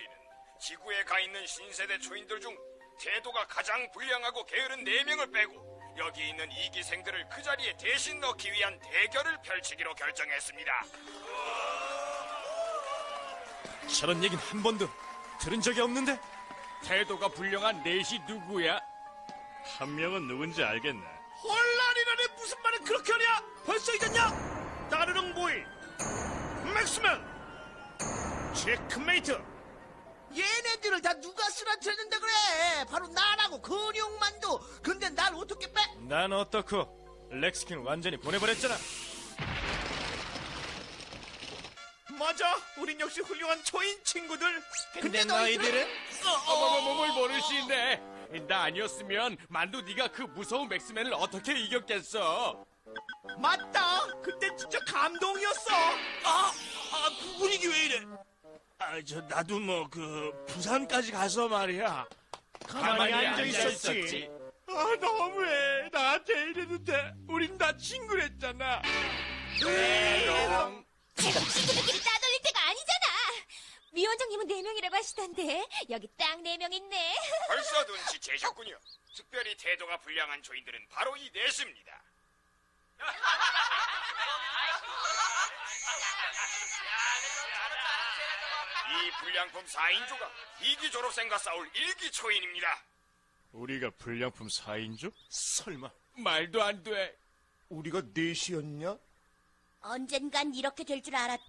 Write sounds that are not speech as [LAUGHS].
우리는 지구에 가 있는 신세대 초인들 중 태도가 가장 불량하고 게으른 네 명을 빼고 여기 있는 이기생들을 그 자리에 대신 넣기 위한 대결을 펼치기로 결정했습니다. 저런 얘긴 한 번도 들은 적이 없는데 태도가 불량한 넷이 누구야? 한 명은 누군지 알겠네. 혼란이라네 무슨 말을 그렇게 하냐 벌써 잊었냐 따르릉 보이 맥스맨 체크메이트 얘네들을 다 누가 쓰러뜨렸는데 그래? 바로 나라고 근육만두 근데 날 어떻게 빼? 난 어떻고? 렉스킨 완전히 보내버렸잖아. 맞아. 우린 역시 훌륭한 초인 친구들. 근데 너희들은? 어머머머 뭘 모르시네. 나 아니었으면 만두 네가 그 무서운 맥스맨을 어떻게 이겼겠어? 맞다. 그때 진짜 감동이었어. 아, 아 분위기 왜 이래 아 저 나도 뭐 그 부산까지 가서 말이야 가만히 앉아 있었지 아 너무해 나한테 이랬는데 우린 다 친구랬잖아 지금 친구들끼리 따돌릴 때가 아니잖아. 위원장님은 네 명이라고 하시던데 여기 딱 네 명 있네. 벌써 눈치채셨군요. 특별히 태도가 불량한 초인들은 바로 이 넷입니다. [LAUGHS] [LAUGHS] 이 불량품 4인조가 2기 졸업생과 싸울 1기 초인입니다. 우리가 불량품 4인조? 설마 말도 안 돼. 우리가 넷이었냐? 언젠간 이렇게 될 줄 알았다.